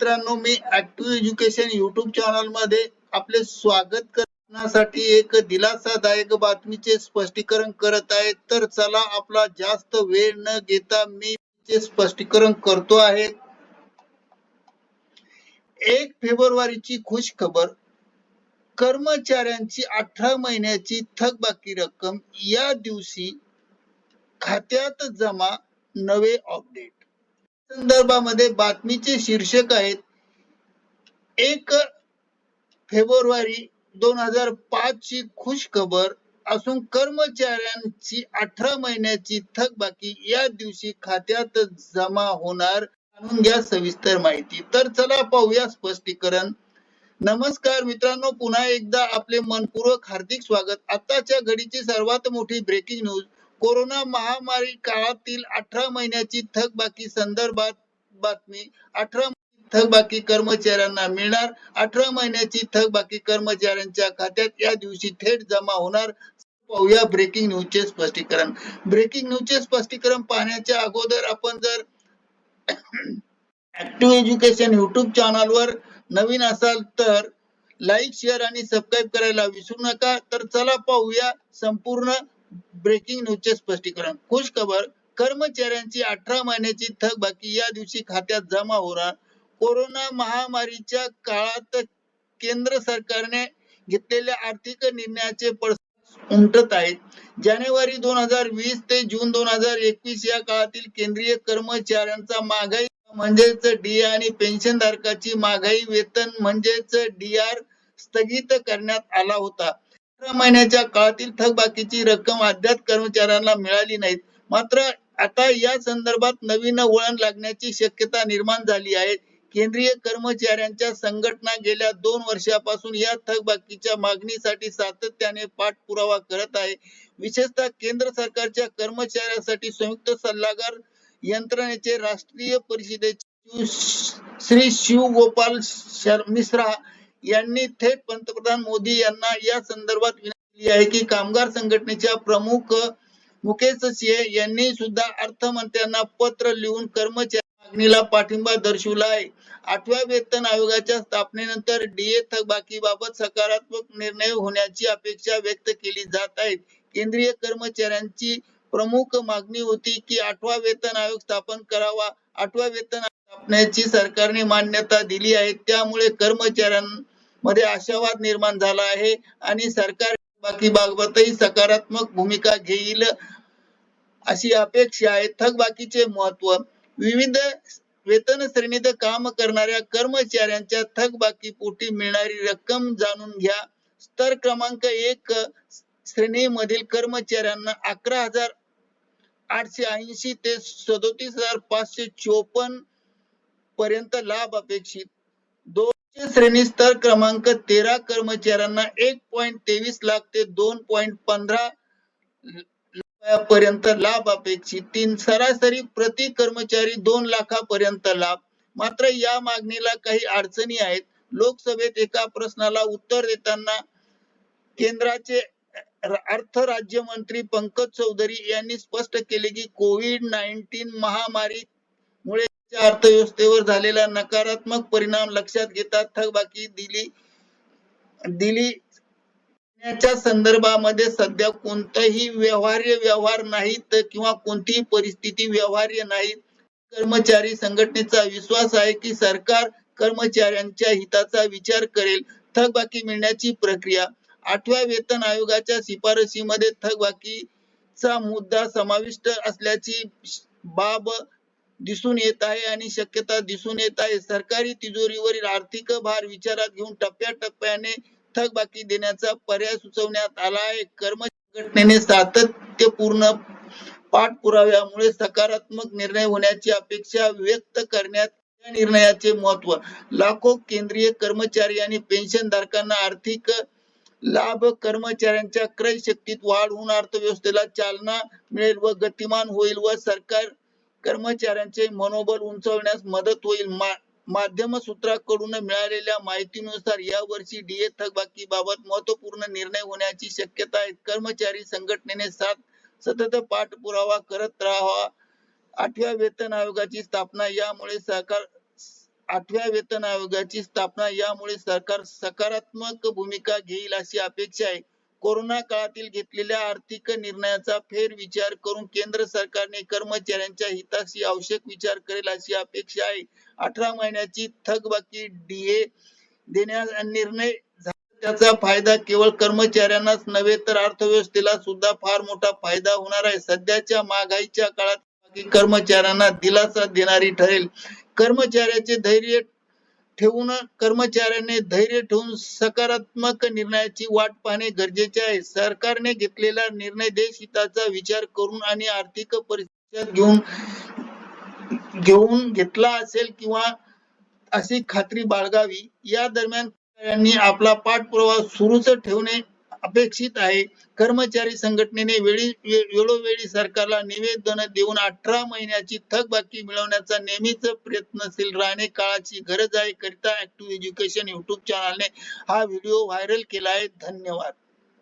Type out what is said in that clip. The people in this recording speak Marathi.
मित्रांनो मी ऍक्टिव्ह एज्युकेशन युट्यूब चॅनलमध्ये आपले स्वागत करण्यासाठी एक दिलासादायक बातमीचे स्पष्टीकरण करत आहे. तर चला आपला जास्त वेळ न घेता मी स्पष्टीकरण करतो आहे. एक फेब्रुवारीची खुश खबर कर्मचाऱ्यांची अठरा महिन्याची थकबाकी रक्कम या दिवशी खात्यात जमा. नवे अपडेट. संदर्भामध्ये बातमीचे शीर्षक आहेत. एक फेब्रुवारी दोन हजार पाच ची खुश खबर असून कर्मचाऱ्यांची अठरा महिन्याची थकबाकी या दिवशी खात्यात जमा होणार जाणून घ्या सविस्तर माहिती. तर चला पाहूया स्पष्टीकरण. नमस्कार मित्रांनो पुन्हा एकदा आपले मनपूर्वक हार्दिक स्वागत. आताच्या घडीची सर्वात मोठी ब्रेकिंग न्यूज कोरोना महामारी काळातील अठरा महिन्याची थकबाकी संदर्भात बातमी. अठरा थकबाकी कर्मचाऱ्यांना मिळणार. अठरा महिन्याची थकबाकी कर्मचाऱ्यांच्या खात्यात या दिवशी थेट जमा होणार. पाहूया ब्रेकिंग न्यूजचे स्पष्टीकरण. ब्रेकिंग न्यूजचे स्पष्टीकरण पाहण्याच्या अगोदर आपण जर ऍक्टिव्ह एज्युकेशन युट्यूब चॅनलवर नवीन असाल तर लाईक शेअर आणि सबस्क्राईब करायला विसरू नका. तर चला पाहूया संपूर्ण ब्रेकिंग न्यूजचे स्पष्टीकरण. खुश खबर कर्मचाऱ्यांची अठरा महिन्याची थकबाकी या दिवशी खात्यात जमा होणार. कोरोना महामारीच्या काळात केंद्र सरकारने घेतलेल्या आर्थिक निर्णयाचे उमटत आहेत जानेवारी दोन हजार वीस ते जून दोन हजार एकवीस या काळातील केंद्रीय कर्मचाऱ्यांचा महागाई म्हणजेच डी आणि पेन्शन धारकाची महागाई वेतन म्हणजेच डी आर स्थगित करण्यात आला होता. अठरा महिन्याच्या काळातील थकबाकीची रक्कम अद्याप कर्मचाऱ्यांना मिळाली नाही मात्र आता या संदर्भात नवीन वळण लागण्याची शक्यता निर्माण झाली आहे. केंद्रीय कर्मचाऱ्यांच्या संघटना गेल्या दोन वर्षापासून या थकबाकीच्या मागणीसाठी सातत्याने पाठपुरावा करत आहे. विशेषतः केंद्र सरकारच्या कर्मचाऱ्यांसाठी संयुक्त सल्लागार यंत्रणेचे राष्ट्रीय परिषदेचे श्री शिव गोपाल मिश्रा यांनी थेट पंतप्रधान मोदी यांना या संदर्भात विनंती केली आहे की कामगार संघटनेच्या प्रमुख मुकेश सिंह यांनी सुद्धा अर्थमंत्र्यांना पत्र लिहून कर्मचारी मागणीला पाठिंबा दर्शवला आहे. आठव्या वेतन आयोगाच्या स्थापनेनंतर डीए थकबाकीबाबत सकारात्मक निर्णय होण्याची अपेक्षा व्यक्त केली जात आहे. केंद्रीय कर्मचाऱ्यांची प्रमुख मागणी होती की आठवा वेतन आयोग स्थापन करावा. आठवा वेतन स्थापण्याची सरकारने मान्यता दिली आहे. त्यामुळे कर्मचाऱ्यांमध्ये आशावाद निर्माण झाला आहे आणि सरकार बाकी बाबतही सकारात्मक भूमिका घेईल अशी अपेक्षा आहे. थकबाकीचे महत्त्व. विविध वेतन श्रेणीत काम करणाऱ्या कर्मचाऱ्यांच्या थकबाकी पोटी मिळणारी रक्कम जाणून घ्या. स्तर क्रमांक एक श्रेणीमधील कर्मचाऱ्यांना अकरा हजार आठशे ऐंशी ते सदोतीस हजार पाचशे चोपन्न पर्यंत लाभ अपेक्षित. दोनशे श्रेणी स्तर क्रमांक तेरा कर्मचाऱ्यांना एक पॉईंट तेवीस लाख ते दोन पॉईंट पंधरा पर्यंत लाभ अपेक्षित. तीन सरासरी प्रति कर्मचारी दोन लाखापर्यंत लाभ. मात्र या मागणीला काही अडचणी आहेत. लोकसभेत एका प्रश्नाला उत्तर देताना केंद्राचे अर्थ राज्यमंत्री पंकज चौधरी यांनी स्पष्ट केले की कोविड नाईन्टीन महामारी मुळे अर्थव्यवस्थेवर झालेला नकारात्मक परिणाम लक्षात घेता थकबाकी दिली दिली संदर्भामध्ये सध्या कोणताही व्यवहार्य व्यवहार नाहीत किंवा कोणतीही परिस्थिती व्यवहार्य नाही कर्मचारी संघटनेचा विश्वास आहे की सरकार कर्मचाऱ्यांच्या हिताचा विचार करेल. थकबाकी मिळण्याची प्रक्रिया आठव्या वेतन आयोगाच्या शिफारशीमध्ये थकबाकीचा मुद्दा समाविष्ट असल्याची बाब दिसून येत आहे आणि शक्यता दिसून येत आहे. सरकारी तिजोरीवरील आर्थिक भार विचारात घेऊन टप्प्याटप्प्याने थकबाकी देण्याचा पर्याय सुचवण्यात आला आहे. कर्म संघटनेने सातत्यपूर्ण पाठपुराव्यामुळे सकारात्मक निर्णय होण्याची अपेक्षा व्यक्त करण्यात या निर्णयाचे महत्त्व लाखो केंद्रीय कर्मचारी आणि पेन्शन धारकांना आर्थिक लाभ कर्मचाऱ्यांच्या क्रय शक्तीत वाढ होऊन अर्थव्यवस्थेला चालना मिळेल व गतिमान होईल व सरकार कर्मचाऱ्यांचे मनोबल उंचावण्यास मदत होईल. मा माध्यम सूत्राकडून मिळालेल्या माहितीनुसार या वर्षी डीए थकबाकी बाबत महत्त्वपूर्ण निर्णय होण्याची शक्यता आहे. कर्मचारी संघटनेने सात सतत पाठपुरावा करत राहावा. आठव्या वेतन आयोगाची स्थापना यामुळे सरकार आठव्या वेतन आयोगाची स्थापना यामुळे सरकार सकारात्मक भूमिका घेईल अशी अपेक्षा आहे. कोरोना काळातील घेतलेल्या आर्थिक निर्णयाचा फेरविचार करून केंद्र सरकारने कर्मचाऱ्यांच्या हिताशी आवश्यक विचार करेल अशी अपेक्षा आहे. अठरा महिन्याची थकबाकी डीए देण्यास निर्णय त्याचा फायदा केवळ कर्मचाऱ्यांनाच नव्हे तर अर्थव्यवस्थेला सुद्धा फार मोठा फायदा होणार आहे. सध्याच्या महागाईच्या काळात कर्मचाऱ्यांना दिलासा देणारी ठरेल. कर्मचाऱ्याचे धैर्य ठेवून कर्मचाऱ्यांनी धैर्य ठेवून सकारात्मक निर्णयाची वाट पाहणे गरजेचे आहे. सरकारने घेतलेला निर्णय देश हिताचा विचार करून आणि आर्थिक परिस्थिती घेऊन घेऊन घेतला असेल किंवा अशी खात्री बाळगावी. या दरम्यान आपला पाठपुरावा सुरूच ठेवणे अपेक्षित आहे. कर्मचारी संघटनेने वेळी वेळोवेळी सरकारला निवेदन देऊन अठरा महिन्याची थकबाकी मिळवण्याचा नेहमीच प्रयत्नशील राहणे काळाची गरज आहे. करिता ऍक्टिव्ह एज्युकेशन युट्यूब चॅनलने हा व्हिडिओ व्हायरल केला आहे. धन्यवाद.